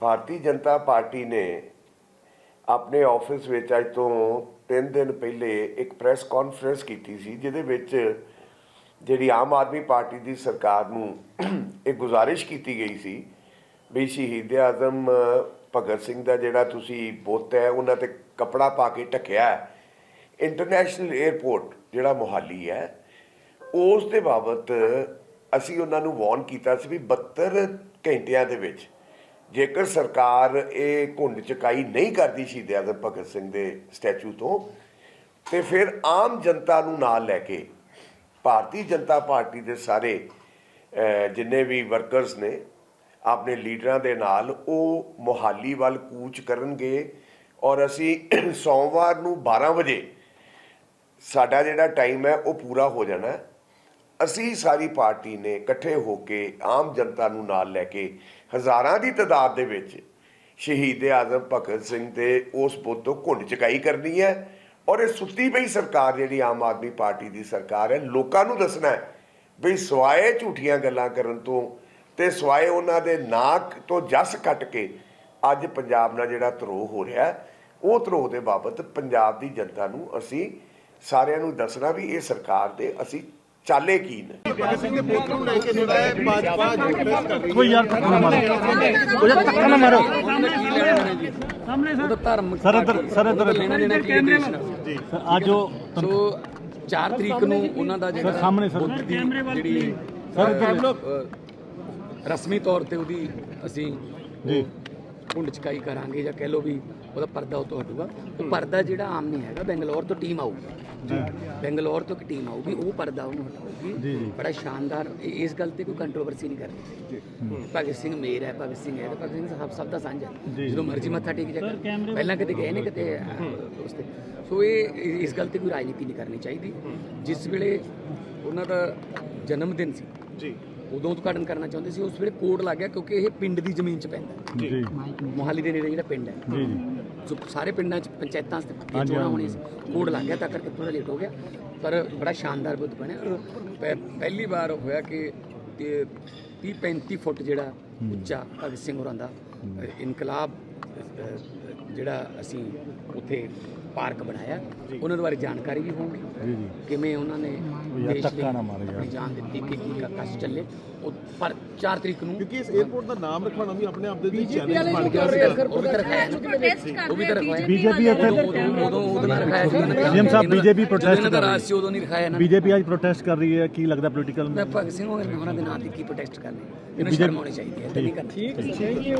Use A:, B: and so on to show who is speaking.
A: Bharatiya Janata party ਨੇ ਆਪਣੇ office ਵਿੱਚ ਅੱਜ ਤੋਂ 3 ਦਿਨ ਪਹਿਲੇ ਇੱਕ ਪ੍ਰੈਸ ਕਾਨਫਰੰਸ ਕੀਤੀ ਸੀ, ਜਿਹਦੇ ਵਿੱਚ ਜਿਹੜੀ ਆਮ ਆਦਮੀ ਪਾਰਟੀ ਦੀ ਸਰਕਾਰ ਨੂੰ ਇਹ ਗੁਜ਼ਾਰਿਸ਼ ਕੀਤੀ ਗਈ ਸੀ ਵੀ ਸ਼ਹੀਦ ਆਜ਼ਮ, ਭਗਤ ਸਿੰਘ ਦਾ ਜਿਹੜਾ ਤੁਸੀਂ ਬੁੱਤ ਹੈ, ਉਹਨਾਂ ਤੇ ਕਪੜਾ ਪਾ ਕੇ ਢੱਕਿਆ ਇੰਟਰਨੈਸ਼ਨਲ 에ਅਰਪੋਰਟ ਜਿਹੜਾ ਮੁਹਾਲੀ ਹੈ, ਉਸ ਦੇ ਬਾਬਤ ਅਸੀਂ ਉਹਨਾਂ ਨੂੰ ਵਾਰਨ ਕੀਤਾ ਸੀ ਵੀ 72 ਘੰਟਿਆਂ ਦੇ ਵਿੱਚ ਜੇਕਰ ਸਰਕਾਰ ਇਹ ਘੁੰਡ ਚਕਾਈ ਨਹੀਂ ਕਰਦੀ ਸ਼ਹੀਦ ਆਜ਼ਮ ਭਗਤ ਸਿੰਘ ਦੇ ਸਟੈਚੂ ਤੋਂ, ਤੇ ਫਿਰ ਆਮ ਜਨਤਾ ਨੂੰ ਨਾਲ ਲੈ ਕੇ ਭਾਰਤੀ ਜਨਤਾ ਪਾਰਟੀ ਦੇ ਸਾਰੇ ਜਿੰਨੇ ਵੀ ਵਰਕਰਸ ਨੇ, ਆਪਣੇ ਲੀਡਰਾਂ ਦੇ ਨਾਲ ਉਹ ਮੋਹਾਲੀ ਵੱਲ ਕੂਚ ਕਰਨਗੇ ਔਰ ਅਸੀਂ ਸੋਮਵਾਰ ਨੂੰ 12 ਵਜੇ ਸਾਡਾ ਜਿਹੜਾ ਟਾਈਮ ਹੈ ਉਹ ਪੂਰਾ ਹੋ ਜਾਣਾ ਅਸੀਂ ਸਾਰੀ ਪਾਰਟੀ ਨੇ ਇਕੱਠੇ ਹੋ ਕੇ ਆਮ ਜਨਤਾ ਨੂੰ ਨਾਲ ਲੈ ਕੇ ਹਜ਼ਾਰਾਂ ਦੀ ਤਾਦਾਦ ਦੇ ਵਿੱਚ ਸ਼ਹੀਦ ਆਜ਼ਮ ਭਗਤ ਸਿੰਘ ਤੇ ਉਸ ਬੁੱਤ ਤੋਂ ਘੁੰਡ ਚਕਾਈ ਕਰਨੀ ਹੈ ਔਰ ਇਹ ਸੁੱਤੀ ਪਈ ਸਰਕਾਰ ਜਿਹੜੀ ਆਮ ਆਦਮੀ ਪਾਰਟੀ ਦੀ ਸਰਕਾਰ ਹੈ, ਲੋਕਾਂ ਨੂੰ ਦੱਸਣਾ ਹੈ ਵੀ ਸਵਾਏ ਝੂਠੀਆਂ ਗੱਲਾਂ ਕਰਨ ਤੋਂ ਤੇ ਸਵਾਏ ਉਹਨਾਂ ਦੇ ਨਾਕ ਤੋਂ ਜਸ ਕੱਟ ਕੇ ਅੱਜ ਪੰਜਾਬ ਨਾਲ ਜਿਹੜਾ ਧਰੋਹ ਹੋ ਰਿਹਾ ਉਹ ਧਰੋਹ ਦੇ ਬਾਬਤ ਪੰਜਾਬ ਦੀ ਜਨਤਾ ਨੂੰ ਅਸੀਂ ਸਾਰਿਆਂ ਨੂੰ ਦੱਸਣਾ ਵੀ ਇਹ ਸਰਕਾਰ ਦੇ ਅਸੀਂ ਚਾਲੇ ਕੀ ਨੇ।
B: ਭਗਤ ਸਿੰਘ ਦੇ ਪੁੱਤ ਨੂੰ ਲੈ ਕੇ ਜਿਹੜਾ ਹੈ ਭਾਜਪਾ ਜੋ ਪ੍ਰੈਸ ਕਰ ਰਹੀ ਹੈ
C: ਕੋਈ ਯਾਰ ਧੱਕਾ ਨਾ ਮਾਰੋ। ਉਹ ਯਾਰ ਧੱਕਾ ਨਾ ਮਾਰੋ।
D: ਉਹਦਾ ਧਰਮ
C: ਸਰ ਇੱਧਰ ਸਰ ਇੱਧਰ
D: ਲੈਣਾ ਦੇਣਾ ਕੀ ਹੈ ਦੇਸ਼ ਨਾਲ
C: ਸਰ, ਅੱਜ ਉਹ
D: ਸੋ 4 ਤਰੀਕ ਨੂੰ ਉਹਨਾਂ ਦਾ ਜਿਹੜਾ
C: ਸਰ, ਸਾਹਮਣੇ ਸਰ।
D: ਬੁੱਧ ਦੀ ਜਿਹੜੀ
C: ਸਰ, ਇੱਧਰ
D: ਅ, ਰਸਮੀ ਤੌਰ ਤੇ ਉਹਦੀ ਅਸੀਂ
C: ਜੀ।
D: ਕੁੰਡ ਚਕਾਈ ਕਰਾਂਗੇ ਜਾਂ ਕਹਿ ਲਓ ਵੀ ਉਹਦਾ ਪਰਦਾ ਉਹ ਤੋਂ ਹਟੂਗਾ ਉਹ ਪਰਦਾ ਜਿਹੜਾ ਆਮ ਨਹੀਂ ਹੈਗਾ ਬੈਂਗਲੌਰ ਤੋਂ ਟੀਮ ਆਊਗੀ।
C: ਜੀ।
D: ਬੈਂਗਲੌਰ ਤੋਂ ਇੱਕ ਟੀਮ ਆਊਗੀ ਉਹ ਪਰਦਾ ਉਹਨੂੰ
C: ਜੀ,
D: ਹਟਾਊਗੀ।
C: ਜੀ।
D: ਬੜਾ ਸ਼ਾਨਦਾਰ ਇਹ- ਇਸ ਗੱਲ ਤੇ ਕੋਈ ਕੰਟਰੋਵਰਸੀ ਨਹੀਂ ਕਰਨੀ। ਭਗਤ ਸਿੰਘ ਮੇਰ ਹੈ ਭਗਤ ਸਿੰਘ ਹੈ ਤੇ ਭਗਤ ਸਿੰਘ ਸਭ ਸਭ ਦਾ ਸਾਂਝਾ ਹੈ। ਜਦੋਂ ਮਰਜ਼ੀ ਮੱਥਾ ਟੇਕ ਜਾ ਪਹਿਲਾਂ ਕਿਤੇ ਗਏ ਨੇ ਕਿਤੇ ਅਹ, ਉਸ ਤੇ। ਸੋ ਇਹ ਇਸ ਗੱਲ ਤੇ ਕੋਈ ਰਾਜਨੀਤੀ ਨਹੀਂ ਕਰਨੀ ਚਾਹੀਦੀ। ਜਿਸ ਵੇਲੇ ਉਹਨਾਂ ਦਾ ਜਨਮ ਦਿਨ ਸੀ
B: ਜੀ।
D: ਉਦੋਂ ਉਦਘਾਟਨ ਕਰਨਾ ਚਾਹੁੰਦੇ ਸੀ ਉਸ ਵੇਲੇ ਕੋਡ ਲੱਗ ਗਿਆ ਕਿਉਂਕਿ ਇਹ ਪਿੰਡ ਦੀ ਜ਼ਮੀਨ 'ਚ ਪੈਂਦਾ ਹੈ।
C: ਜੀ।
D: ਮੋਹਾਲੀ ਦੇ ਨੇੜੇ ਜਿਹੜਾ ਪਿੰਡ ਹੈ।
C: ਜੀ ਜੀ।
D: ਜੋ ਸਾਰੇ ਪਿੰਡਾਂ 'ਚ ਪੰਚਾਇਤਾਂ
C: ਹਾਂਜੀ,
D: ਚੋਣਾਂ। ਹੋਣੀਆਂ ਸੀ। ਕੋਡ ਲੱਗ ਗਿਆ ਤਾਂ ਕਰਕੇ ਥੋੜਾ ਲੇਟ ਹੋ ਗਿਆ। ਪਰ ਬੜਾ ਸ਼ਾਨਦਾਰ ਬੁੱਧ ਬਣਿਆ। ਔਰ ਪਹਿ- ਪਹਿਲੀ ਵਾਰ ਹੋਇਆ ਕਿ 30 35 ਫੁੱਟ ਜਿਹੜਾ ਉੱਚਾ ਭਗਤ ਸਿੰਘ ਹੋਰਾਂ ਦਾ ਇਨਕਲਾਬ ਜਿਹੜਾ ਅਸੀਂ ਉੱਥੇ ਪਾਰਕ ਬਣਾਇਆ ਉਹਨਾਂ ਦੇ ਬਾਰੇ ਜਾਣਕਾਰੀ ਵੀ ਹੋਊਗੀ।
C: ਜੀ ਜੀ।
D: ਕਿਵੇਂ ਉਹਨਾਂ ਨੇ ਦੇਸ਼
C: ਧੱਕਾ ਨਾ ਮਾਰ ਯਾਰ।
D: ਆਪਣੀ ਜਾਨ ਦਿੱਤੀ ਕਿ ਕੀ ਕਸ਼ ਚੱਲੇ। ਉਹ ਪਰ 4 ਤਰੀਕ ਨੂੰ
B: ਕਿਉਂਕਿ ਇਸ 에어ਪੋਰਟ ਦਾ ਨਾਮ ਰੱਖਣਾ ਵੀ ਆਪਣੇ ਆਪ ਦੇ ਲਈ ਚੈਲੰਜ ਬਣ ਗਿਆ
D: ਤਾਂ-
B: ਸੀ
D: ਉਹ ਵੀ ਤਾਂ ਰਖਾਇਆ ਨਾ। ਉਹ ਵੀ ਤਾਂ ਰਖਾਇਆ
C: ਬੀਜੇਪੀ ਇੱਥੇ
D: ਉਦੋਂ ਉਦੋਂ ਨਹੀਂ ਰਖਾਇਆ ਸੀ।
C: CM ਸਾਹਿਬ, BJP protest
D: ਇਹਨਾਂ ਦਾ
C: ਕਰ ਰਹੀ।
D: ਰਾਜ ਸੀ ਉਦੋਂ ਨਹੀਂ ਰਖਾਇਆ ਨਾ।
C: ਬੀਜੇਪੀ ਅੱਜ ਪ੍ਰੋਟੈਸਟ ਕਰ ਰਹੀ ਹੈ। ਕੀ ਲੱਗਦਾ ਪੋਲੀਟੀਕਲ
D: ਮੈਂ ਭਗਤ ਸਿੰਘ ਹੋਰਾਂ ਦੇ ਨਾਂ ਤੇ ਕੀ ਪ੍ਰੋਟੈਸਟ ਕਰਨੇ? ਇਹਨੂੰ ਸ਼ਰਮ ਆਉਣੀ ਚਾਹੀਦੀ ਹੈ। ਤੇ ਨਹੀਂ। ਕਰਨੀ